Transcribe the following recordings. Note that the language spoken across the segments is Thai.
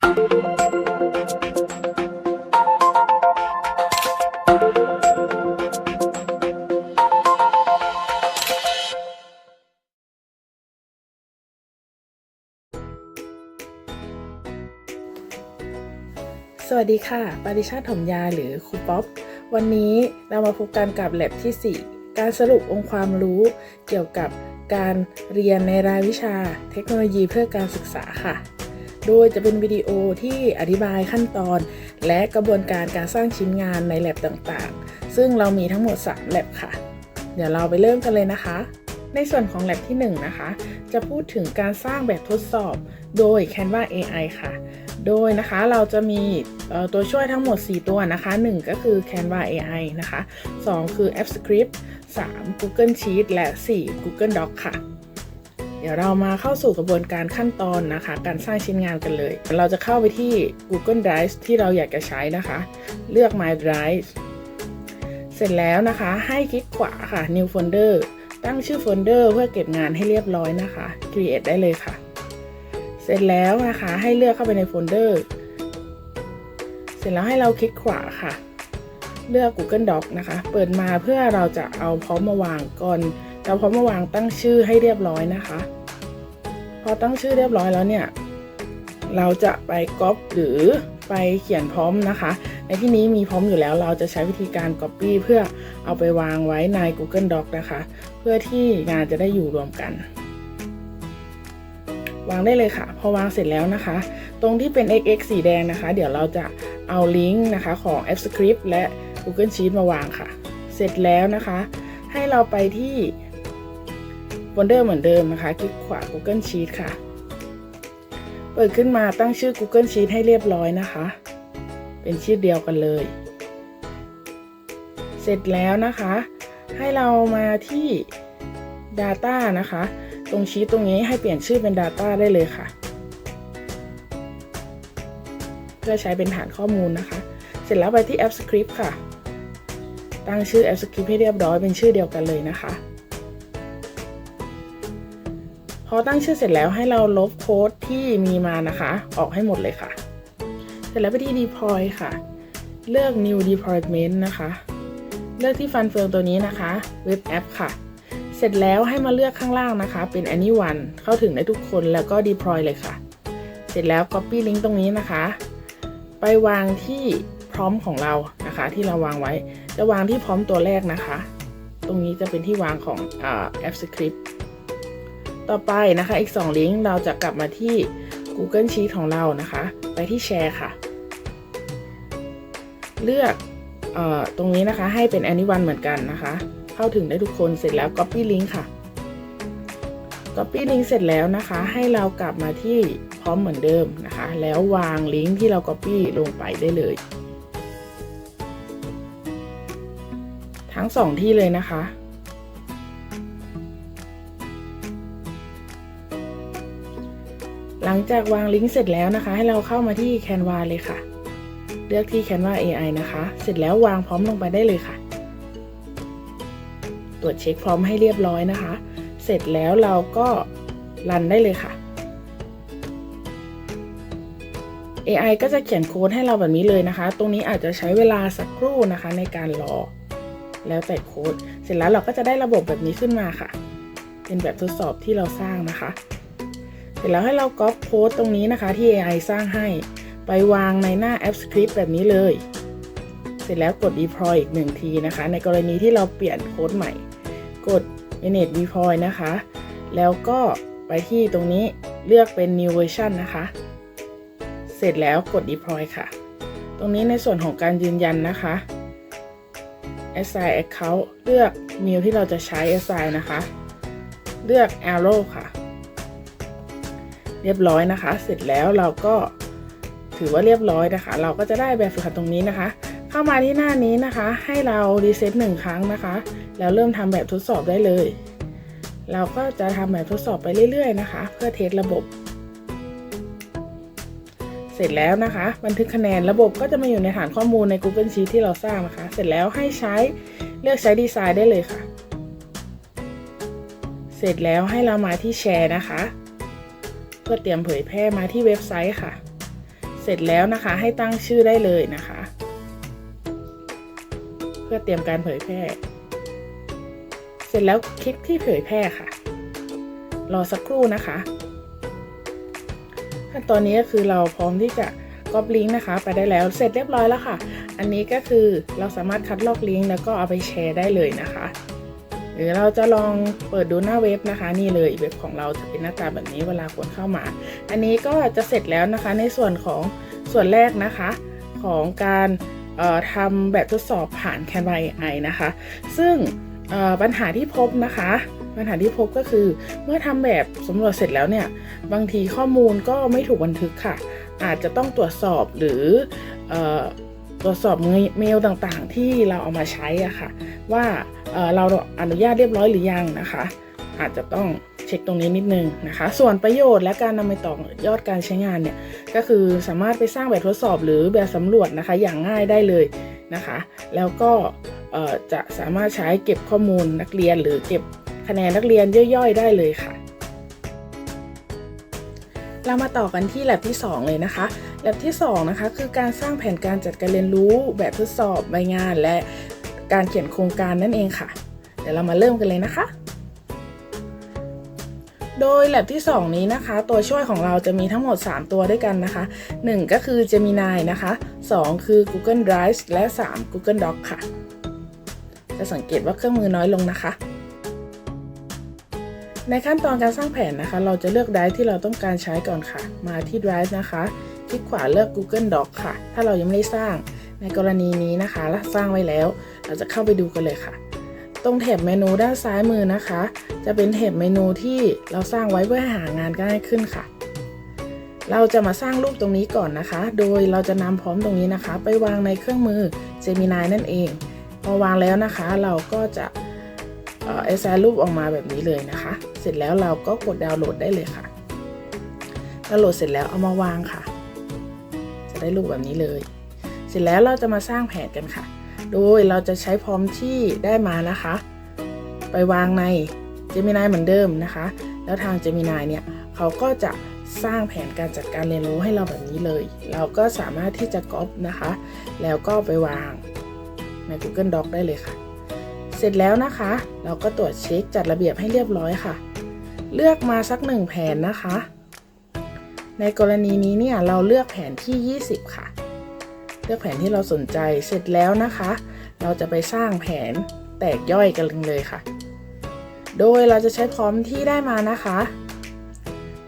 สวัสดีค่ะปาริชาติถมยาหรือครูป๊อป วันนี้เรามาพบกันกับแลบที่ 4 การสรุปองค์ความรู้เกี่ยวกับการเรียนในรายวิชาเทคโนโลยีเพื่อการศึกษาค่ะ โดยจะเป็นวิดีโอที่อธิบายขั้นตอน และกระบวนการการสร้างชิ้นงานในแลบต่างๆ ซึ่งเรามีทั้งหมด 3แลบค่ะ เดี๋ยวเราไปเริ่มกันเลยนะคะ ในส่วนของแลบที่ 1 นะคะ จะพูดถึงการสร้างแบบทดสอบ โดย Canva AI ค่ะ โดยนะคะเราจะมีตัวช่วยทั้งหมด 4 ตัวนะคะ 1 ก็คือ Canva AI นะคะ 2 คือ App Script 3 Google Sheet และ 4 Google Doc ค่ะ เดี๋ยวเรามาเข้าสู่กระบวนการขั้นตอนนะคะ การสร้างชิ้นงานกันเลย เราจะเข้าไปที่ Google Drive ที่เราอยากจะใช้นะคะ เลือก My Drive เสร็จแล้วนะคะให้คลิกขวาค่ะ New Folder ตั้งชื่อโฟลเดอร์เพื่อเก็บงานให้เรียบร้อยนะคะ Create ได้เลยค่ะ เสร็จแล้วนะคะให้เลือกเข้าไปในโฟลเดอร์ เสร็จแล้วให้เราคลิกขวาค่ะ เลือก Google Doc นะคะ เปิดมาเพื่อเราจะเอาพร้อมมาวางก่อน เราพร้อมมาวางตั้งชื่อให้เรียบร้อยนะคะ พอตั้งชื่อเรียบร้อยแล้วเนี่ย เราจะไปก๊อปหรือไปเขียนพร้อมนะคะ ในที่นี้มีพร้อมอยู่แล้วเราจะใช้วิธีการ Copy เพื่อเอาไปวางไว้ใน Google Doc นะคะ เพื่อที่งานจะได้อยู่รวมกัน วางได้เลยค่ะ พอวางเสร็จแล้วนะคะ ตรงที่เป็น xx สีแดงนะคะ เดี๋ยวเราจะเอาลิงก์นะคะของ App Script และ Google Sheet มาวางค่ะ เสร็จแล้วนะคะ ให้เราไปที่ โฟลเดอร์เหมือนเดิมนะคะ คลิกขวา Google Sheet ค่ะ เปิดขึ้นมาตั้งชื่อ Google Sheet ให้เรียบร้อยนะคะ เป็นชื่อเดียวกันเลย เสร็จแล้วนะคะ ให้เรามาที่ Data นะคะ ตรงชีตตรงนี้ให้เปลี่ยนชื่อเป็น Data ได้เลยค่ะ เพื่อใช้เป็นฐานข้อมูลนะคะ เสร็จแล้วไปที่ App Script ค่ะ ตั้งชื่อ App Script ให้เรียบร้อยเป็นชื่อเดียวกันเลยนะคะ พอตั้งชื่อเสร็จแล้วให้เราลบโค้ดที่มีมานะคะ ออกให้หมดเลยค่ะ เสร็จแล้วไปที่ Deploy ค่ะ เลือก New Deployment นะคะ เลือกที่ฟันเฟืองตัวนี้นะคะ Web App ค่ะ เสร็จแล้วให้มาเลือกข้างล่างนะคะ เป็น anyone เข้าถึงได้ทุกคนแล้วก็ deploy เลยค่ะ เสร็จแล้ว copy link ตรงนี้นะคะ ไปวางที่พร้อมของเรานะคะ ที่เราวางไว้ จะวางที่พร้อมตัวแรกนะคะ ตรงนี้จะเป็นที่วางของอ่า app script ต่อไปนะคะ อีก 2 ลิงก์เราจะกลับมาที่ Google Sheet ของเรานะคะ ไปที่แชร์ค่ะ เลือกออตรงนี้นะคะให้เป็น anyone เหมือนกันนะคะ เข้าถึงได้ทุกคนเสร็จแล้ว copy link ค่ะ copy link เสร็จแล้วนะคะ ให้เรากลับมาที่พร้อมเหมือนเดิมนะคะ แล้ววางลิงก์ที่เรา copy ลงไปได้เลย ทั้งสองที่เลยนะคะ หลังจากวางลิงก์เสร็จแล้วนะคะ ให้เราเข้ามาที่ Canva เลยค่ะ เลือกที่ Canva AI นะคะ เสร็จแล้ววางพร้อมลงไปได้เลยค่ะ ตรวจเช็คพร้อมให้เรียบร้อยนะคะ เสร็จแล้วเราก็รันได้เลยค่ะ AI ก็จะเขียนโค้ดให้เราแบบนี้เลยนะคะ ตรงนี้อาจจะใช้เวลาสักครู่นะคะในการรอ แล้วแต่โค้ด เสร็จแล้วเราก็จะได้ระบบแบบนี้ขึ้นมาค่ะ เป็นแบบทดสอบที่เราสร้างนะคะ เสร็จแล้วให้เราก๊อปโค้ดตรงนี้นะคะที่ AI สร้างให้ ไปวางในหน้า App Script แบบนี้เลย เสร็จแล้วกด deploy อีกหนึ่งทีนะคะ ในกรณีที่เราเปลี่ยนโค้ดใหม่ กด manage deploy นะคะ แล้วก็ไปที่ตรงนี้เลือกเป็น new version นะคะ เสร็จแล้วกด deploy ค่ะ ตรงนี้ในส่วนของการยืนยันนะคะ assign account เลือก mail ที่เราจะใช้ assign นะคะ เลือก arrow ค่ะ เรียบร้อยนะคะ เสร็จแล้วเราก็ถือว่าเรียบร้อยนะคะ เราก็จะได้แบบฝึกหัดตรงนี้นะคะ เข้ามาที่หน้านี้นะคะ ให้เรารีเซ็ตหนึ่งครั้งนะคะ แล้วเริ่มทำแบบทดสอบได้เลย เราก็จะทำแบบทดสอบไปเรื่อยๆนะคะ เพื่อเทสระบบ เสร็จแล้วนะคะ บันทึกคะแนนระบบก็จะมาอยู่ในฐานข้อมูลใน Google Sheet ที่เราสร้างนะคะ เสร็จแล้วให้ใช้เลือกใช้ดีไซน์ได้เลยค่ะ เสร็จแล้วให้เรามาที่แชร์นะคะ พื่อเตรียมเผยแพร่มาที่เว็บไซต์ค่ะ เสร็จแล้วนะคะให้ตั้งชื่อได้เลยนะคะ เพื่อเตรียมการเผยแพร่ เสร็จแล้วคลิกที่เผยแพร่ค่ะ รอสักครู่นะคะ ขั้นตอนนี้ก็คือเราพร้อมที่จะก๊อปลิงก์นะคะ ไปได้แล้วเสร็จเรียบร้อยแล้วค่ะ อันนี้ก็คือเราสามารถคัดลอกลิงก์แล้วก็เอาไปแชร์ได้เลยนะคะ หรือเราจะลองเปิดดูหน้าเว็บนะคะ นี่เลยเว็บของเราจะเป็นหน้าตาแบบนี้เวลาคนเข้ามา อันนี้ก็จะเสร็จแล้วนะคะในส่วนของส่วนแรกนะคะของการทำแบบทดสอบผ่าน Canva AI นะคะ ซึ่งปัญหาที่พบนะคะ ปัญหาที่พบก็คือเมื่อทำแบบสำรวจเสร็จแล้วเนี่ย บางทีข้อมูลก็ไม่ถูกบันทึกค่ะ อาจจะต้องตรวจสอบหรืออ ตรวจสอบเมลต่างๆ ที่เราเอามาใช้อะค่ะ ว่าเราอนุญาตเรียบร้อยหรือยังนะคะ อาจจะต้องเช็คตรงนี้นิดนึงนะคะ ส่วนประโยชน์และการนำไปต่อยอดการใช้งานเนี่ยก็คือสามารถไปสร้างแบบทดสอบหรือแบบสำรวจนะคะอย่างง่ายได้เลยนะคะ แล้วก็จะสามารถใช้เก็บข้อมูลนักเรียนหรือเก็บคะแนนนักเรียนย่อยๆ ได้เลยค่ะ เรามาต่อกันที่ lab ที่ 2 เลยนะคะ lab ที่2นะคะคือการสร้างแผนการจัดการเรียนรู้ แบบทดสอบใบงาน และการเขียนโครงการนั่นเองค่ะ เดี๋ยวเรามาเริ่มกันเลยนะคะ โดย lab ที่ 2 นี้นะคะ ตัวช่วยของเราจะมีทั้งหมด 3 ตัวด้วยกันนะคะ 1 ก็คือ Gemini นะคะ 2 คือ Google Drive และ 3 Google Doc ค่ะ จะสังเกตว่าเครื่องมือน้อยลงนะคะในขั้นตอนการสร้างแผนนะคะ เราจะเลือก Drive ที่เราต้องการใช้ก่อนค่ะ มาที่ Drive นะคะ คลิกขวาเลือก Google docs ค่ะ ถ้าเรายังไม่ได้สร้างในกรณีนี้นะคะและสร้างไว้แล้ว เราจะเข้าไปดูกันเลยค่ะ ตรงแถบเมนูด้านซ้ายมือนะคะ จะเป็นแถบเมนูที่เราสร้างไว้เพื่อให้หางานง่ายขึ้นค่ะ เราจะมาสร้างรูปตรงนี้ก่อนนะคะ โดยเราจะนำพร้อมตรงนี้นะคะ ไปวางในเครื่องมือ Gemini นั่นเอง พอวางแล้วนะคะ เราก็จะเอ่อ assign รูปออกมาแบบนี้เลยนะคะ เสร็จแล้วเราก็กดดาวน์โหลดได้เลยค่ะดาวน์โหลดเสร็จแล้วเอามาวางค่ะ จะได้รูปแบบนี้เลย เสร็จแล้วเราจะมาสร้างแผนกันค่ะ โดยเราจะใช้พร้อมที่ได้มานะคะ ไปวางใน Gemini เหมือนเดิมนะคะ แล้วทาง Gemini เนี่ยเขาก็จะสร้างแผนการจัดการเรียนรู้ให้เราแบบนี้เลย เราก็สามารถที่จะก๊อปนะคะ แล้วก็ไปวางใน Google Doc ได้เลยค่ะ เสร็จแล้วนะคะ เราก็ตรวจเช็คจัดระเบียบให้เรียบร้อยค่ะ เลือกมาสักหนึ่งแผนนะคะ ในกรณีนี้เนี่ยเราเลือกแผนที่ 20 ค่ะ เลือกแผนที่เราสนใจเสร็จแล้วนะคะ เราจะไปสร้างแผนแตกย่อยกันเลยค่ะ โดยเราจะใช้พร้อมที่ได้มานะคะ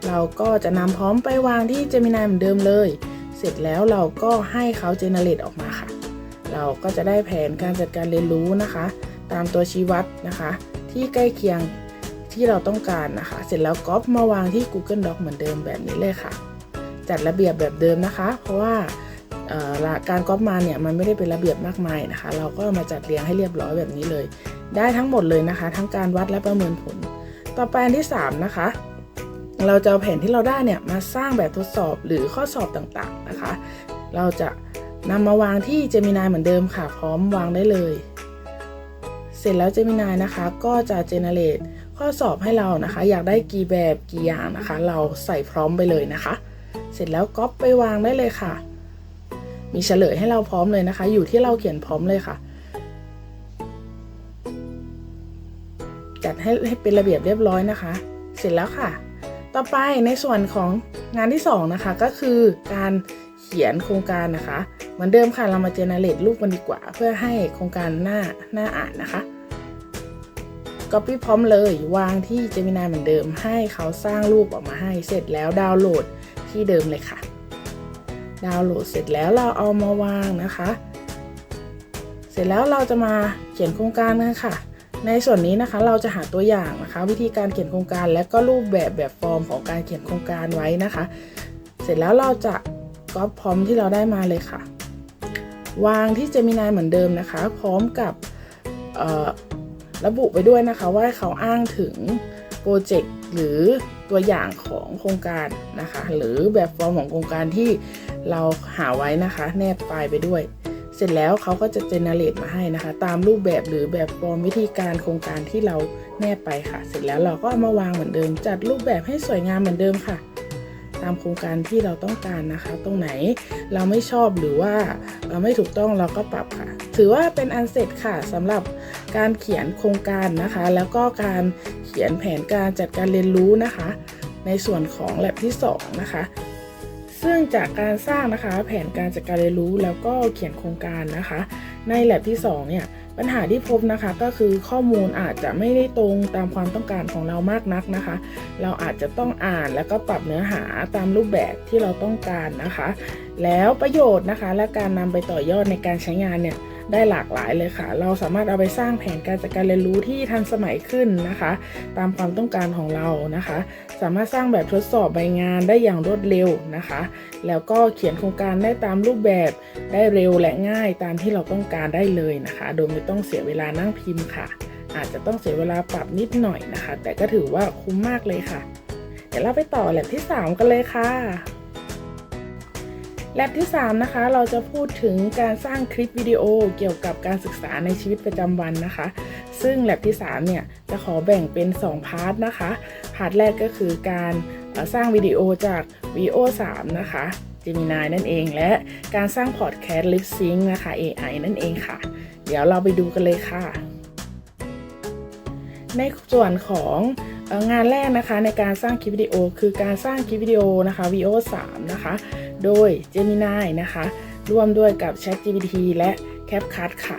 เราก็จะนำพร้อมไปวางที่ Gemini เหมือนเดิมเลย เสร็จแล้วเราก็ให้เขา generate ออกมาค่ะ เราก็จะได้แผนการจัดการเรียนรู้นะคะ ตามตัวชี้วัดนะคะ ที่ใกล้เคียง ที่เราต้องการนะคะ เสร็จแล้วก๊อปมาวางที่ Google Doc เหมือนเดิมแบบนี้เลยค่ะ จัดระเบียบแบบเดิมนะคะ เพราะว่าการก๊อปมาเนี่ยมันไม่ได้เป็นระเบียบมากมายนะคะ เราก็มาจัดเรียงให้เรียบร้อยแบบนี้เลย ได้ทั้งหมดเลยนะคะ ทั้งการวัดและประเมินผล ต่อไปอันที่ 3 นะคะ เราจะเอาแผนที่เราได้เนี่ยมาสร้างแบบทดสอบหรือข้อสอบต่างๆนะคะ เราจะนำมาวางที่ Gemini เหมือนเดิมค่ะ พร้อมวางได้เลย เสร็จแล้ว Gemini นะคะก็จะ generate ข้อสอบให้เรานะคะ อยากได้กี่แบบกี่อย่างนะคะ เราใส่พร้อมไปเลยนะคะ เสร็จแล้วก๊อปไปวางได้เลยค่ะ มีเฉลยให้เราพร้อมเลยนะคะ อยู่ที่เราเขียนพร้อมเลยค่ะจัดให้ให้เป็นระเบียบเรียบร้อยนะคะ เสร็จแล้วค่ะ ต่อไปในส่วนของงานที่ 2 นะคะ ก็คือการเขียนโครงการนะคะ เหมือนเดิมค่ะเรามาเจเนเรตรูปกันดีกว่า เพื่อให้โครงการหน้าหน้าอ่านนะคะ Copy พร้อมเลย วางที่ Gemini เหมือนเดิม ให้เขาสร้างรูปออกมาให้ เสร็จแล้วดาวน์โหลดที่เดิมเลยค่ะ ดาวน์โหลดเสร็จแล้วเราเอามาวางนะคะ เสร็จแล้วเราจะมาเขียนโครงการกันค่ะ ในส่วนนี้นะคะเราจะหาตัวอย่างนะคะ วิธีการเขียนโครงการและก็รูปแบบแบบฟอร์มของการเขียนโครงการไว้นะคะ เสร็จแล้วเราจะก๊อปพร้อมที่เราได้มาเลยค่ะ วางที่ Gemini เหมือนเดิมนะคะ พร้อมกับ ระบุไปด้วยนะคะว่าเขาอ้างถึงโปรเจกต์หรือตัวอย่างของโครงการนะคะ หรือแบบฟอร์มของโครงการที่เราหาไว้นะคะ แนบไฟล์ไปด้วย เสร็จแล้วเขาก็จะเจเนเรตมาให้นะคะ ตามรูปแบบหรือแบบฟอร์มวิธีการโครงการที่เราแนบไปค่ะ เสร็จแล้วเราก็เอามาวางเหมือนเดิม จัดรูปแบบให้สวยงามเหมือนเดิมค่ะ ตามโครงการที่เราต้องการนะคะ ตรงไหนเราไม่ชอบหรือว่าไม่ถูกต้องเราก็ปรับค่ะ ถือว่าเป็นอันเสร็จค่ะสำหรับการเขียนโครงการนะคะ แล้วก็การเขียนแผนการจัดการเรียนรู้นะคะ ในส่วนของแลบที่สองนะคะ ซึ่งจากการสร้างนะคะแผนการจัดการเรียนรู้แล้วก็เขียนโครงการนะคะ ในแลบที่สองเนี่ยปัญหาที่พบนะคะก็คือข้อมูลอาจจะไม่ได้ตรงตามความต้องการของเรามากนักนะคะ เราอาจจะต้องอ่านแล้วก็ปรับเนื้อหาตามรูปแบบที่เราต้องการนะคะ แล้วประโยชน์นะคะ และการนำไปต่อยอดในการใช้งานเนี่ย ได้หลากหลายเลยค่ะ เราสามารถเอาไปสร้างแผนการจัดการเรียนรู้ที่ทันสมัยขึ้นนะคะ ตามความต้องการของเรานะคะ สามารถสร้างแบบทดสอบใบงานได้อย่างรวดเร็วนะคะ แล้วก็เขียนโครงการได้ตามรูปแบบได้เร็วและง่ายตามที่เราต้องการได้เลยนะคะ โดยไม่ต้องเสียเวลานั่งพิมพ์ค่ะ อาจจะต้องเสียเวลาปรับนิดหน่อยนะคะ แต่ก็ถือว่าคุ้มมากเลยค่ะ เดี๋ยวเราไปต่อแลบที่ 3 กันเลยค่ะ แลบที่ 3 นะคะ เราจะพูดถึงการสร้างคลิปวิดีโอเกี่ยวกับการศึกษาในชีวิตประจำวันนะคะ ซึ่งแลบที่ 3 เนี่ย จะขอแบ่งเป็น 2 พาร์ทนะคะ พาร์ทแรกก็คือการสร้างวิดีโอจาก VO 3นะคะ Gemini นั่นเอง และการสร้างพอดแคสต์ Lip Sync นะคะ AI นั่นเองค่ะ เดี๋ยวเราไปดูกันเลยค่ะ ในส่วนของ งานแรกนะคะในการสร้างคลิปวิดีโอ คือการสร้างคลิปวิดีโอนะคะ VO 3นะคะ โดย Gemini นะคะ ร่วมด้วยกับ ChatGPT และ CapCut ค่ะ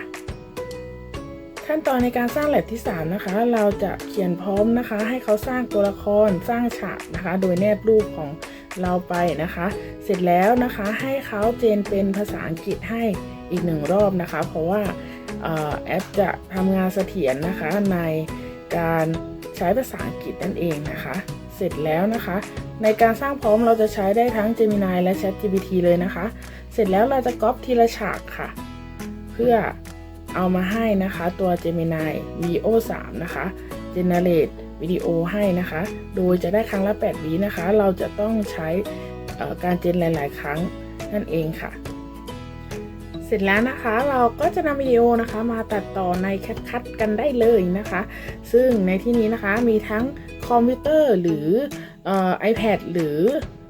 ขั้นตอนในการสร้างแลบที่ 3 นะคะ เราจะเขียนพร้อมนะคะ ให้เขาสร้างตัวละครสร้างฉากนะคะ โดยแนบรูปของเราไปนะคะ เสร็จแล้วนะคะให้เขาเจนเป็นภาษาอังกฤษให้อีกหนึ่งรอบนะคะ เพราะว่าแอปจะทำงานเสถียรนะคะในการ ใช้ภาษาอังกฤษนั่นเองนะคะ เสร็จแล้วนะคะ ในการสร้างพร้อมเราจะใช้ได้ทั้ง Gemini และ ChatGPT เลยนะคะ เสร็จแล้วเราจะก๊อปทีละฉากค่ะ เพื่อเอามาให้นะคะตัว Gemini VO 3นะคะ generate วิดีโอให้นะคะ โดยจะได้ครั้งละ8วินะคะ เราจะต้องใช้การเจนหลาย ๆ ครั้งนั่นเองค่ะ ร็จแล้วนะคะเราก็จะนำวิดีโอนะคะมาตัดต่อในแค d คัดกันได้เลยนะคะ ซึ่งในที่นี้นะคะมีทั้งคอมพิวเตอร์หรือไอแพดหรือ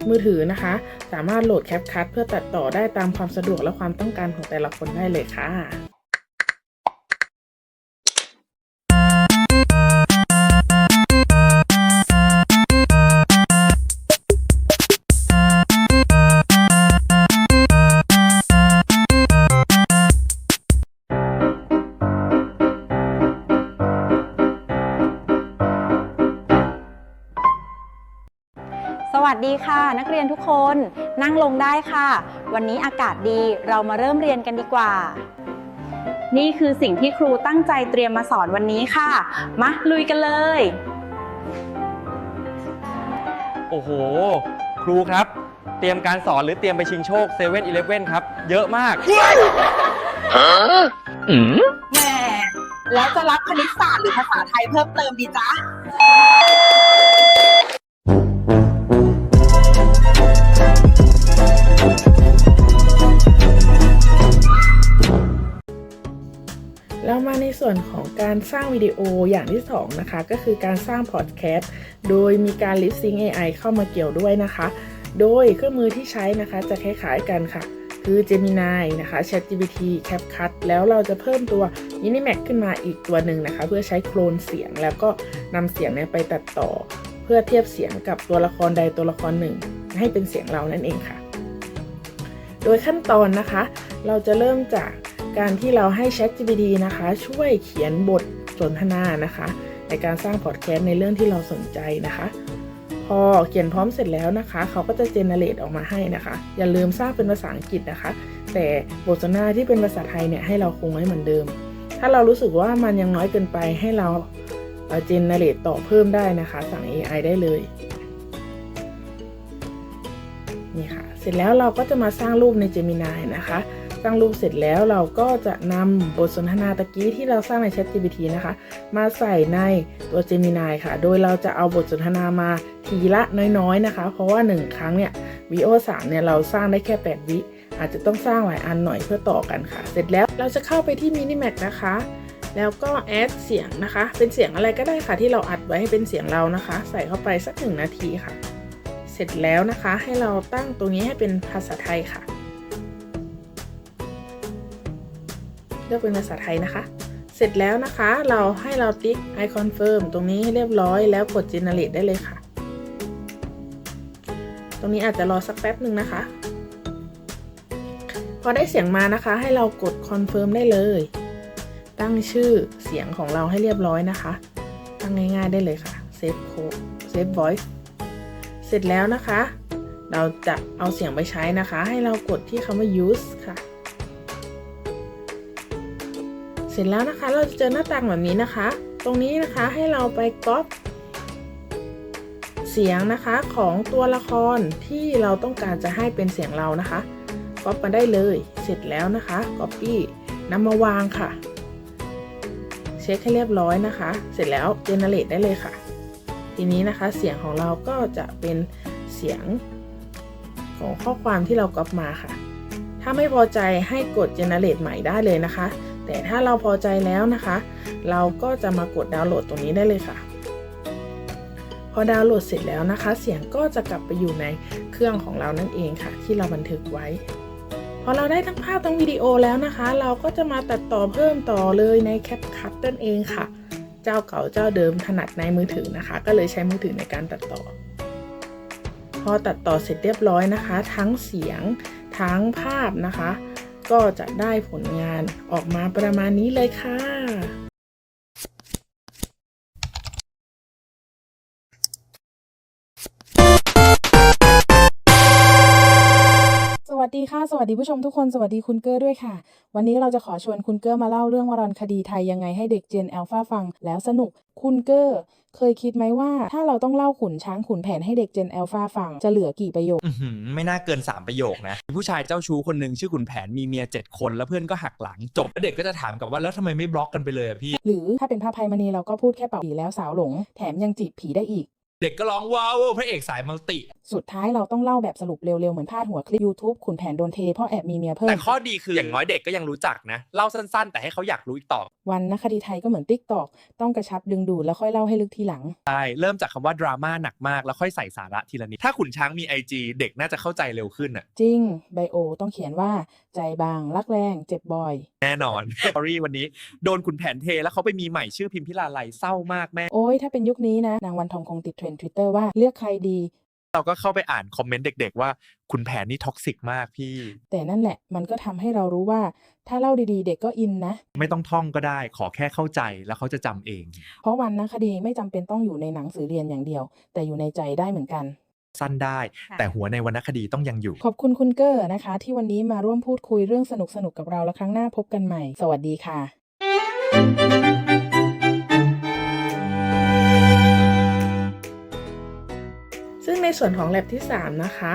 มือถือนะคะ สามารถโหลดแคปคั t เพื่อตัดต่อได้ตามความสะดวกและความต้องการของแต่ละคนได้เลยค่ะ สวัสดีค่ะ นักเรียนทุกคนนั่งลงได้ค่ะ วันนี้อากาศดีเรามาเริ่มเรียนกันดีกว่า นี่คือสิ่งที่ครูตั้งใจเตรียมมาสอนวันนี้ค่ะ มาลุยกันเลย โอ้โห ครูครับ เตรียมการสอนหรือเตรียมไปชิงโชคเซเว่นอีเลฟเว่นครับ เยอะมากแหมแล้วจะรับคณิตศาสตร์หรือภาษาไทยเพิ่มเติมดีจ๊ะ ในส่วนของการสร้างวิดีโออย่างที่2นะคะก็คือการสร้างพอดแคสต์โดยมีการ Lip Sync AI เข้ามาเกี่ยวด้วยนะคะ โดยเครื่องมือที่ใช้นะคะจะคล้ายๆกันค่ะ คือ Gemini นะคะ ChatGPT CapCut แล้วเราจะเพิ่มตัว Minimax ขึ้นมาอีกตัวหนึ่งนะคะ เพื่อใช้โคลนเสียงแล้วก็นำเสียงเนี่ยไปตัดต่อ เพื่อเทียบเสียงกับตัวละครใดตัวละครหนึ่ง ให้เป็นเสียงเรานั่นเองค่ะ โดยขั้นตอนนะคะ เราจะเริ่มจาก การที่เราให้ ChatGPT นะคะ ช่วยเขียนบทสนทนานะคะ ในการสร้างพอดแคสต์ในเรื่องที่เราสนใจนะคะ พอเขียนพร้อมเสร็จแล้วนะคะ เขาก็จะเจเนเรตออกมาให้นะคะ อย่าลืมสร้างเป็นภาษาอังกฤษนะคะ แต่บทสนทนาที่เป็นภาษาไทยเนี่ยให้เราคงไว้เหมือนเดิม ถ้าเรารู้สึกว่ามันยังน้อยเกินไปให้เราเจเนเรตต่อเพิ่มได้นะคะ สั่ง AI ได้เลยนี่ค่ะ เสร็จแล้วเราก็จะมาสร้างรูปใน Gemini นะคะ สร้งรูปเสร็จแล้วเราก็จะนำบทสนทนาตะกี้ที่เราสร้างใน ChatGPT นะคะ มาใส่ในตัว Gemini ค่ะ โดยเราจะเอาบทสนทนามาทีละน้อยๆนะคะ เพราะว่า 1 ครั้งเนี่ย VO 3เนี่ยเราสร้างได้แค่ 8 วิอาจจะต้องสร้างหลายอันหน่อยเพื่อต่อกันค่ะ เสร็จแล้วเราจะเข้าไปที่ Minimax นะคะ แล้วก็แอดเสียงนะคะ เป็นเสียงอะไรก็ได้ค่ะ ที่เราอัดไว้ให้เป็นเสียงเรานะคะ ใส่เข้าไปสักหนึ่งนาทีค่ะ เสร็จแล้วนะคะให้เราตั้งตรงนี้ให้เป็นภาษาไทยค่ะ ลือกเป็นภาษาไทยนะคะ เสร็จแล้วนะคะ เราให้เราติ๊ก I confirm ตรงนี้ให้เรียบร้อยแล้วกด generate ได้เลยค่ะ ตรงนี้อาจจะรอสักแป๊บหนึ่งนะคะ พอได้เสียงมานะคะ ให้เรากด confirm ได้เลย ตั้งชื่อเสียงของเราให้เรียบร้อยนะคะ ตั้งง่าย ๆได้เลยค่ะ save code save voice เสร็จแล้วนะคะ เราจะเอาเสียงไปใช้นะคะ ให้เรากดที่คำว่า use ค่ะ เสร็จแล้วนะคะเราจะเจอหน้าต่างแบบนี้นะคะ ตรงนี้นะคะให้เราไปก๊อปเสียงนะคะของตัวละครที่เราต้องการจะให้เป็นเสียงเรานะคะก๊อปมาได้เลยเสร็จแล้วนะคะ Copy นำมาวางค่ะ เช็คให้เรียบร้อยนะคะ เสร็จแล้ว Generate ได้เลยค่ะ ทีนี้นะคะเสียงของเราก็จะเป็นเสียงของข้อความที่เราก๊อปมาค่ะ ถ้าไม่พอใจให้กด Generate ใหม่ได้เลยนะคะ แต่ถ้าเราพอใจแล้วนะคะ เราก็จะมากดดาวน์โหลดตรงนี้ได้เลยค่ะ พอดาวน์โหลดเสร็จแล้วนะคะ เสียงก็จะกลับไปอยู่ในเครื่องของเรานั่นเองค่ะ ที่เราบันทึกไว้ พอเราได้ทั้งภาพทั้งวิดีโอแล้วนะคะ เราก็จะมาตัดต่อเพิ่มต่อเลยใน CapCut นั่นเองค่ะ เจ้าเก่าเจ้าเดิมถนัดในมือถือนะคะ ก็เลยใช้มือถือในการตัดต่อ พอตัดต่อเสร็จเรียบร้อยนะคะ ทั้งเสียงทั้งภาพนะคะ ก็จะได้ผลงานออกมาประมาณนี้เลยค่ะ ดีค่ะ สวัสดีผู้ชมทุกคน สวัสดีคุณเกอร์ด้วยค่ะ วันนี้เราจะขอชวนคุณเกอร์มาเล่าเรื่องวรรณคดีไทยยังไงให้เด็กเจนอัลฟาฟังแล้วสนุก คุณเกอร์เคยคิดไหมว่า ถ้าเราต้องเล่าขุนช้างขุนแผนให้เด็กเจนอัลฟาฟังจะเหลือกี่ประโยคอื้อหือไม่น่าเกิน 3 ประโยคนะมีผู้ชายเจ้าชู้คนหนึ่งชื่อขุนแผนมีเมียเจ็ดคนแล้วเพื่อนก็หักหลังจบแล้วเด็กก็จะถามกลับว่าแล้วทำไมไม่บล็อกกันไปเลยอะพี่ หรือถ้าเป็นพระภัยมณีเราก็พูดแค่เป่าผีแล้วสาวหลง แถมยังจีบผีได้อีก เด็กก็ร้องว้าวพระเอกสายมัลติ สุดท้ายเราต้องเล่าแบบสรุปเร็วๆ เหมือนพาดหัวคลิป YouTube ขุนแผนโดนเทเพ่อแอบมีเมียเพิ่แต่มข้อดีคืออย่างน้อยเด็กก็ยังรู้จักนะ เล่าสั้นๆ แต่ให้เขาอยากรู้อีกต่อ วันนคดีไทยก็เหมือนติ๊กตอกต้องกระชับดึงดูดแล้วค่อยเล่าให้ลึกทีหลัง ใช่ เริ่มจากคำว่าดราม่าหนักมากแล้วค่อยใส่สาระทีละนิดถ้าขุนช้างมี IG เด็กน่าจะเข้าใจเร็วขึ้นอะจริงไบโอต้องเขียนว่าใจบางรักแรงเจ็บบ่อย แน่นอนสตอรี่วันนี้โดนขุนแผนเทแล้วเขาไปมีใหม่ชื่อพิมพิลาไลเศร้ามากแม่โอ้ยถ้าเป็นยุคนี้นะนางวันทองคงติดเทรนด์ทวิตเตอร์ว่าเลือกใครดี เราก็เข้าไปอ่านคอมเมนต์เด็ก ๆ ว่าขุนแผนนี่ท็อกซิกมากพี่ แต่นั่นแหละมันก็ทำให้เรารู้ว่า ถ้าเล่าดีๆ เด็กก็อินนะ ไม่ต้องท่องก็ได้ ขอแค่เข้าใจแล้วเขาจะจำเอง เพราะวันนะคดีไม่จำเป็นต้องอยู่ในหนังสือเรียนอย่างเดียว แต่อยู่ในใจได้เหมือนกันสั้นได้ แต่หัวในวรรณคดีต้องยังอยู่ ขอบคุณคุณเกอร์นะคะ ที่วันนี้มาร่วมพูดคุยเรื่องสนุกๆกับเราแล้วครั้งหน้าพบกันใหม่ สวัสดีค่ะ ส่วนของ Lab ที่ 3 นะคะ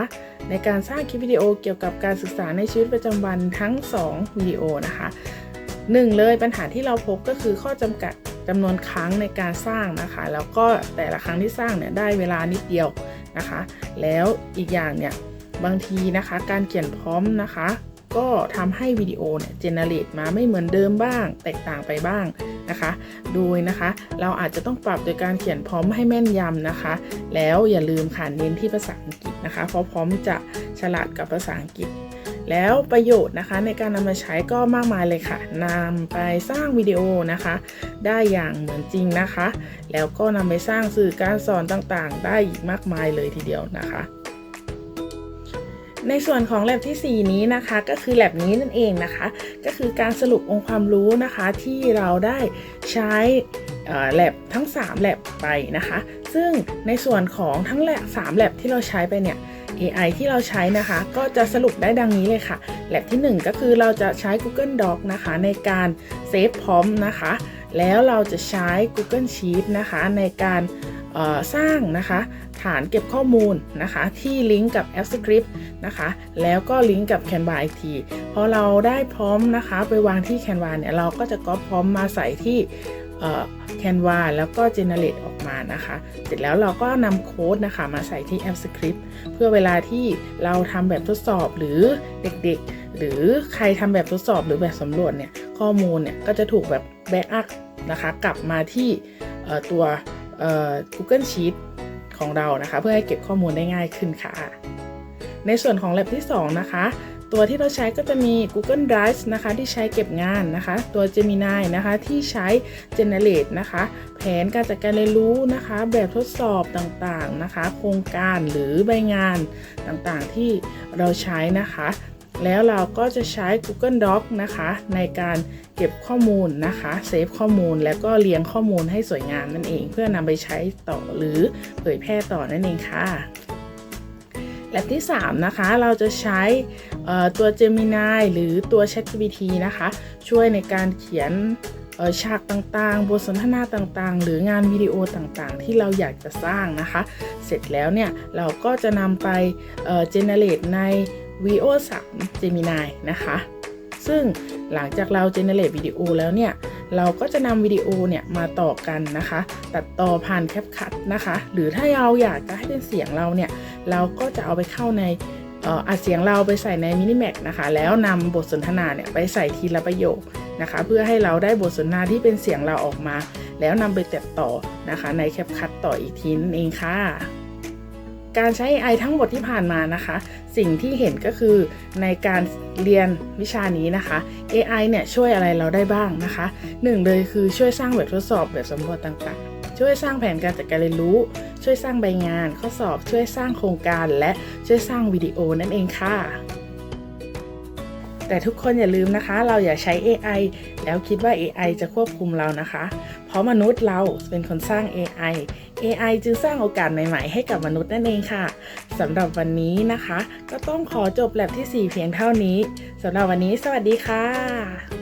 ในการสร้างคลิปวิดีโอเกี่ยวกับการศึกษาในชีวิตประจำวันทั้ง 2 วิดีโอนะคะหนึ่งเลยปัญหาที่เราพบก็คือข้อจำกัดจำนวนครั้งในการสร้างนะคะ แล้วก็แต่ละครั้งที่สร้างเนี่ยได้เวลานิดเดียวนะคะ แล้วอีกอย่างเนี่ยบางทีนะคะ การเขียนพร้อมนะคะ ก็ทำให้วิดีโอเนี่ยเจเนเรตมาไม่เหมือนเดิมบ้าง แตกต่างไปบ้าง นะคะ โดยนะคะ เราอาจจะต้องปรับโดยการเขียนพร้อมให้แม่นยำนะคะ แล้วอย่าลืมค่ะเน้นที่ภาษาอังกฤษนะคะ เพราะพร้อมจะฉลาดกับภาษาอังกฤษแล้วประโยชน์นะคะในการนำมาใช้ก็มากมายเลยค่ะนำไปสร้างวิดีโอนะคะ ได้อย่างเหมือนจริงนะคะ แล้วก็นำไปสร้างสื่อการสอนต่างๆ ได้อีกมากมายเลยทีเดียวนะคะ ในส่วนของ lab ที่ 4 นี้นะคะ ก็คือ lab นี้นั่นเองนะคะ ก็คือการสรุปองค์ความรู้นะคะที่เราได้ใช้เอ่อ lab ทั้ง3 lab ไปนะคะ ซึ่งในส่วนของทั้ง lab 3 lab ที่เราใช้ไปเนี่ย AI ที่เราใช้นะคะ ก็จะสรุปได้ดังนี้เลยค่ะ lab ที่ 1 ก็คือเราจะใช้ Google Doc นะคะ ในการเซฟพร้อมนะคะ แล้วเราจะใช้ Google Sheet นะคะในการสร้างนะคะ ฐานเก็บข้อมูลนะคะ ที่ลิงก์กับแอป Script นะคะ แล้วก็ลิงก์กับ Canva อีกทีพอเราได้พร้อมนะคะ ไปวางที่ Canva เนี่ย เราก็จะก๊อปพร้อมมาใส่ที่เอ่อ Canva แล้วก็ generate ออกมานะคะ เสร็จแล้วเราก็นำโค้ดนะคะมาใส่ที่แอป Script เพื่อเวลาที่เราทำแบบทดสอบหรือเด็กๆ หรือใครทำแบบทดสอบหรือแบบสำรวจเนี่ย ข้อมูลเนี่ย ก็จะถูกแบบแบ็กอัพนะคะ กลับมาที่ตัว Google Sheet ของเรานะคะ เพื่อให้เก็บข้อมูลได้ง่ายขึ้นค่ะ ในส่วนของ lab ที่ 2 นะคะ ตัวที่เราใช้ก็จะมี Google Drive นะคะที่ใช้เก็บงานนะคะ ตัว Gemini นะคะที่ใช้ Generate นะคะ แผนการจัดการเรียนรู้นะคะ แบบทดสอบต่างๆนะคะ โครงการหรือใบงานต่างๆที่เราใช้นะคะ แล้วเราก็จะใช้ Google Doc นะคะ ในการเก็บข้อมูลนะคะเซฟข้อมูลแล้วก็เรียงข้อมูลให้สวยงามนั่นเอง เพื่อนำไปใช้ต่อหรือเผยแพร่ต่อนั่นเองค่ะและที่ 3 นะคะ เราจะใช้ตัว Gemini หรือตัว ChatGPT นะคะ ช่วยในการเขียนฉากต่างๆ บทสนทนาต่างๆ หรืองานวิดีโอต่างๆ ที่เราอยากจะสร้างนะคะ เสร็จแล้วเนี่ย เราก็จะนำไปเอ่อ generate ใน VO 3 Gemini นะคะ ซึ่งหลังจากเรา generate วิดีโอแล้วเนี่ย เราก็จะนำวิดีโอเนี่ยมาต่อกันนะคะ ตัดต่อผ่าน CapCut นะคะ หรือถ้าเราอยากจะให้เป็นเสียงเราเนี่ย เราก็จะเอาไปเข้าในเอ่ออัดเสียงเราไปใส่ใน Minimax นะคะ แล้วนำบทสนทนาเนี่ยไปใส่ทีละประโยคนะคะ เพื่อให้เราได้บทสนทนาที่เป็นเสียงเราออกมา แล้วนำไปตัดต่อนะคะใน CapCut ต่ออีกทีนั่นเองค่ะ การใช้ AI ทั้งหมดที่ผ่านมานะคะ สิ่งที่เห็นก็คือในการเรียนวิชานี้นะคะ AI เนี่ยช่วยอะไรเราได้บ้างนะคะหนึ่งเลยคือช่วยสร้างแบบทดสอบแบบสำรวจต่างๆ ช่วยสร้างแผนการจัดการเรียนรู้ ช่วยสร้างใบงาน ข้อสอบ ช่วยสร้างโครงการ และช่วยสร้างวิดีโอนั่นเองค่ะ แต่ทุกคนอย่าลืมนะคะ เราอย่าใช้ AI แล้วคิดว่า AI จะควบคุมเรานะคะ เพราะมนุษย์เราเป็นคนสร้าง AI AI จึงสร้างโอกาสใหม่ๆ ให้กับมนุษย์นั่นเองค่ะสำหรับวันนี้นะคะ ก็ต้องขอจบแลบที่ 4 เพียงเท่านี้สำหรับวันนี้ สวัสดีค่ะ